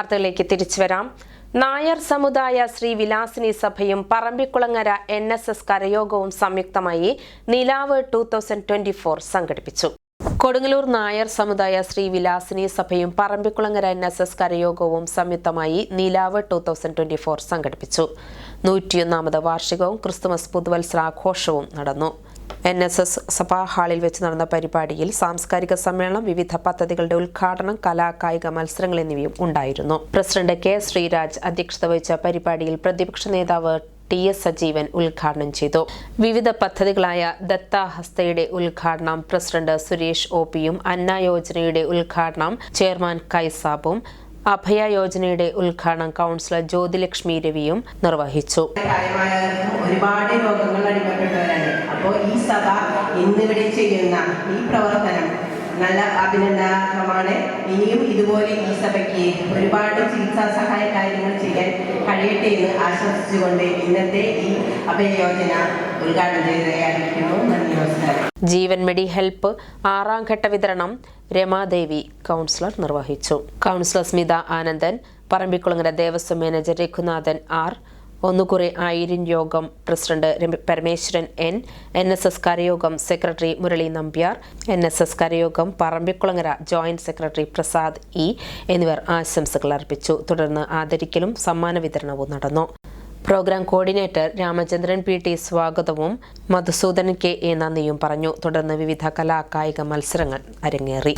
വാർത്തകളിലേക്ക് തിരിച്ചു വരാം നായർ സമുദായ ശ്രീ വിലാസിനി സഭയും പറമ്പിക്കുളങ്ങര എൻ എസ് എസ് കരയോഗവും സംയുക്തമായി നിലാവ് ടൂ തൗസൻഡ് ട്വന്റി ഫോർ സംഘടിപ്പിച്ചു. കൊടുങ്ങല്ലൂർ നായർ സമുദായ ശ്രീ വിലാസിനി സഭയും പറമ്പിക്കുളങ്ങര എൻ എസ് എസ് കരയോഗവും സംയുക്തമായി നിലാവ് ടൂ തൗസൻഡ് ട്വന്റി ഫോർ സംഘടിപ്പിച്ചു. നൂറ്റിയൊന്നാമത് വാർഷികവും ക്രിസ്തുമസ് പുതുവത്സരാഘോഷവും നടന്നു. എൻ എസ് എസ് സഭാ ഹാളിൽ വെച്ച് നടന്ന പരിപാടിയിൽ സാംസ്കാരിക സമ്മേളനം വിവിധ പദ്ധതികളുടെ ഉദ്ഘാടനം കലാ കായിക മത്സരങ്ങൾ എന്നിവയും ഉണ്ടായിരുന്നു. പ്രസിഡന്റ് കെ ശ്രീരാജ് അധ്യക്ഷത വഹിച്ച പരിപാടിയിൽ പ്രതിപക്ഷ നേതാവ് ടി എസ് സജീവൻ ഉദ്ഘാടനം ചെയ്തു. വിവിധ പദ്ധതികളായ ദത്താഹസ്തയുടെ ഉദ്ഘാടനം പ്രസിഡന്റ് സുരേഷ് ഒ പിയും അന്ന യോജനയുടെ ഉദ്ഘാടനം ചെയർമാൻ കൈസാബും അഭയ യോജനയുടെ ഉദ്ഘാടനം കൗൺസിലർ ജ്യോതിലക്ഷ്മി രവിയും നിർവഹിച്ചു. ഒരുപാട് രോഗങ്ങൾ അപ്പോൾ ഈ സഭ ഇന്നിവിടെ ചെയ്യുന്ന ഈ പ്രവർത്തനം നല്ല അഭിനന്ദനമാണ് ഇനിയും ഇതുപോലെ ഈ സഭയ്ക്ക് ഒരുപാട് ചികിത്സാ സഹായ കാര്യങ്ങൾ ചെയ്യാൻ കഴിയട്ടെ എന്ന് ആശംസിച്ചുകൊണ്ട് ഇന്നത്തെ ഈ അഭയയോജന ഉദ്ഘാടനം ചെയ്തറിയിക്കുന്നു നന്ദി നമസ്കാരം. ജീവൻ മെഡി ഹെൽപ്പ് ആറാം ഘട്ട വിതരണം രമാദേവി കൗൺസിലർ നിർവഹിച്ചു. Councillor Smitha Anandan Parambikulangara Devaswom manager Raghunathan R ഒന്നുകുറെ ആയിരം യോഗം president Rama- Parameswaran N N S S കരയോഗം secretary Murali Nambiar N S S കരയോഗം Parambikulangara joint secretary Prasad E എന്നിവർ ആശംസകൾ അർപ്പിച്ചു. തുടർന്ന് ആദരിക്കലും സമ്മാന വിതരണവും നടന്നു. Program coordinator Ramachandran P T സ്വാഗതവും മധുസൂദനൻ കെ എ നന്ദിയും പറഞ്ഞു. തുടർന്ന് വിവിധ കലാ കായിക മത്സരങ്ങൾ അരങ്ങേറി.